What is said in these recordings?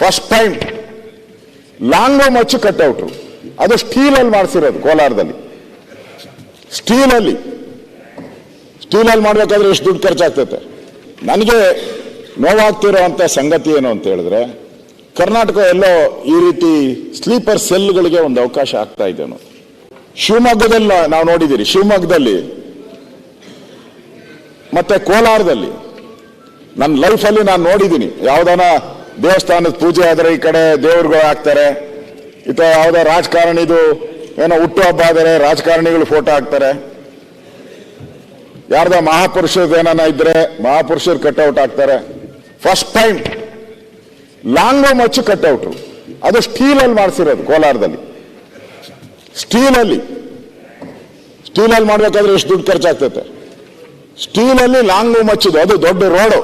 First time long ಲಾಂಗೋ ಅಚ್ಚು ಕಟ್ಔಟ್ರು ಅದು ಸ್ಟೀಲಲ್ಲಿ ಮಾಡಿಸಿರೋದು ಕೋಲಾರದಲ್ಲಿ. ಸ್ಟೀಲಲ್ಲಿ ಸ್ಟೀಲಲ್ಲಿ ಮಾಡಬೇಕಾದ್ರೆ ಎಷ್ಟು ದುಡ್ಡು ಖರ್ಚಾಗ್ತೈತೆ? ನನಗೆ ನೋವಾಗ್ತಿರೋಂಥ ಸಂಗತಿ ಏನು ಅಂತ ಹೇಳಿದ್ರೆ, ಕರ್ನಾಟಕ ಎಲ್ಲೋ ಈ ರೀತಿ ಸ್ಲೀಪರ್ ಸೆಲ್ಗಳಿಗೆ ಒಂದು ಅವಕಾಶ ಆಗ್ತಾ ಇದೆ ಅನ್ನೋದು. ಶಿವಮೊಗ್ಗದಲ್ಲಿ ನಾವು ನೋಡಿದ್ದೀರಿ, ಶಿವಮೊಗ್ಗದಲ್ಲಿ, ಮತ್ತೆ ಕೋಲಾರದಲ್ಲಿ. ನನ್ನ ಲೈಫಲ್ಲಿ ನಾನು ನೋಡಿದ್ದೀನಿ. ಯಾವ್ದಾನ ದೇವಸ್ಥಾನದ ಪೂಜೆ ಆದರೆ ಈ ಕಡೆ ದೇವ್ರುಗಳು ಹಾಕ್ತಾರೆ. ಇತ ಯಾವುದೋ ರಾಜಕಾರಣಿದು ಏನೋ ಹುಟ್ಟುಹಬ್ಬ ಆದರೆ ರಾಜಕಾರಣಿಗಳು ಫೋಟೋ ಹಾಕ್ತಾರೆ. ಯಾರ್ದ ಮಹಾಪುರುಷರದ್ದು ಏನಾನ ಇದ್ರೆ ಮಹಾಪುರುಷರು ಕಟ್ಔಟ್ ಹಾಕ್ತಾರೆ. ಫಸ್ಟ್ ಟೈಮ್ ಲಾಂಗೋ ಮಚ್ಚು ಕಟ್ಔಟ್. ಅದು ಸ್ಟೀಲಲ್ಲಿ ಮಾಡಿಸಿರೋದು ಕೋಲಾರದಲ್ಲಿ. ಸ್ಟೀಲಲ್ಲಿ ಸ್ಟೀಲಲ್ಲಿ ಮಾಡ್ಬೇಕಾದ್ರೆ ಎಷ್ಟು ದುಡ್ಡು ಖರ್ಚಾಗ್ತೈತೆ. ಸ್ಟೀಲಲ್ಲಿ ಲಾಂಗ್ ಮಚ್ಚಿದು ಅದು ದೊಡ್ಡ ರೋಡು.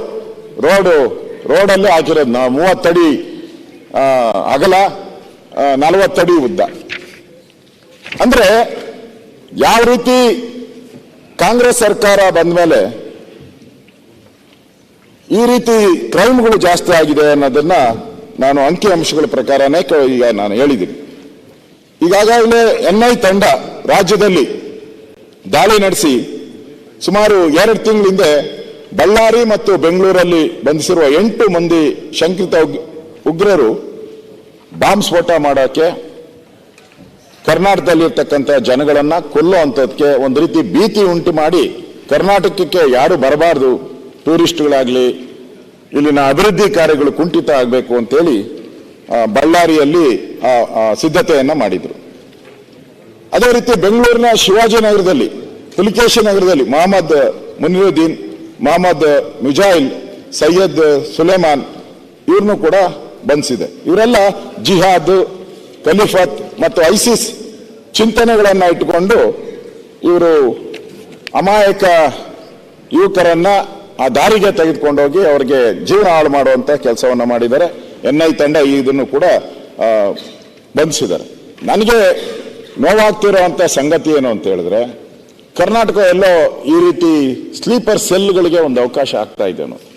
ರೋಡು ರೋಡಲ್ಲಿ ಹಾಕಿರೋದು. ನಾವು ಮೂವತ್ತಡಿ ಅಗಲ ನಲವತ್ತಡಿ ಉದ್ದ. ಅಂದ್ರೆ ಯಾವ ರೀತಿ ಕಾಂಗ್ರೆಸ್ ಸರ್ಕಾರ ಬಂದ ಮೇಲೆ ಈ ರೀತಿ ಕ್ರೈಮ್ಗಳು ಜಾಸ್ತಿ ಆಗಿದೆ ಅನ್ನೋದನ್ನ ನಾನು ಅಂಕಿ ಅಂಶಗಳ ಪ್ರಕಾರನೇ ಈಗ ನಾನು ಹೇಳಿದ್ದೀನಿ. ಈಗಾಗಲೇ ಎನ್ ಐ ತಂಡ ರಾಜ್ಯದಲ್ಲಿ ದಾಳಿ ನಡೆಸಿ ಸುಮಾರು ಎರಡು ತಿಂಗಳ ಹಿಂದೆ ಬಳ್ಳಾರಿ ಮತ್ತು ಬೆಂಗಳೂರಲ್ಲಿ ಬಂಧಿಸಿರುವ ಎಂಟು ಮಂದಿ ಶಂಕಿತ ಉಗ್- ಉಗ್ರರು ಬಾಂಬ್ ಸ್ಫೋಟ ಮಾಡೋಕ್ಕೆ ಕರ್ನಾಟಕದಲ್ಲಿರ್ತಕ್ಕಂಥ ಜನಗಳನ್ನ ಕೊಲ್ಲುವಂಥದ್ದಕ್ಕೆ ಒಂದು ರೀತಿ ಭೀತಿ ಉಂಟು ಮಾಡಿ ಕರ್ನಾಟಕಕ್ಕೆ ಯಾರು ಬರಬಾರ್ದು. ಟೂರಿಸ್ಟ್ಗಳಾಗಲಿ, ಇಲ್ಲಿನ ಅಭಿವೃದ್ಧಿ ಕಾರ್ಯಗಳು ಕುಂಠಿತ ಆಗಬೇಕು ಅಂತೇಳಿ ಬಳ್ಳಾರಿಯಲ್ಲಿ ಸಿದ್ಧತೆಯನ್ನ ಮಾಡಿದ್ರು. ಅದೇ ರೀತಿ ಬೆಂಗಳೂರಿನ ಶಿವಾಜಿನಗರದಲ್ಲಿ, ಪುಲಿಕೇಶಿ ನಗರದಲ್ಲಿ ಮೊಹಮ್ಮದ್ ಮುನಿರುದ್ದೀನ್ ಮೊಹಮ್ಮದ್ ಮಿಜಾಯಿಲ್ ಸೈಯದ್ ಸುಲೇಮಾನ್ ಇವ್ರನ್ನೂ ಕೂಡ ಬಂಧಿಸಿದೆ ಇವರೆಲ್ಲ ಜಿಹಾದ್, ಖಲೀಫತ್ ಮತ್ತು ಐಸಿಸ್ ಚಿಂತನೆಗಳನ್ನು ಇಟ್ಟುಕೊಂಡು ಇವರು ಅಮಾಯಕ ಯುವಕರನ್ನ ಆ ದಾರಿಗೆ ತೆಗೆದುಕೊಂಡೋಗಿ ಅವರಿಗೆ ಜೀವನ ಹಾಳು ಮಾಡುವಂತ ಕೆಲಸವನ್ನು ಮಾಡಿದ್ದಾರೆ. ಎನ್ ಐ ತಂಡ ಇದನ್ನು ಕೂಡ ಬಂಧಿಸಿದ್ದಾರೆ ನನಗೆ ನೋವಾಗ್ತಿರೋಂಥ ಸಂಗತಿ ಏನು ಅಂತ ಹೇಳಿದ್ರೆ ಕರ್ನಾಟಕ ಎಲ್ಲೋ ಈ ರೀತಿ ಸ್ಲೀಪರ್ ಸೆಲ್ಗಳಿಗೆ ಒಂದು ಅವಕಾಶ ಆಗ್ತಾ ಇದೆ ಅನ್ನೋದು.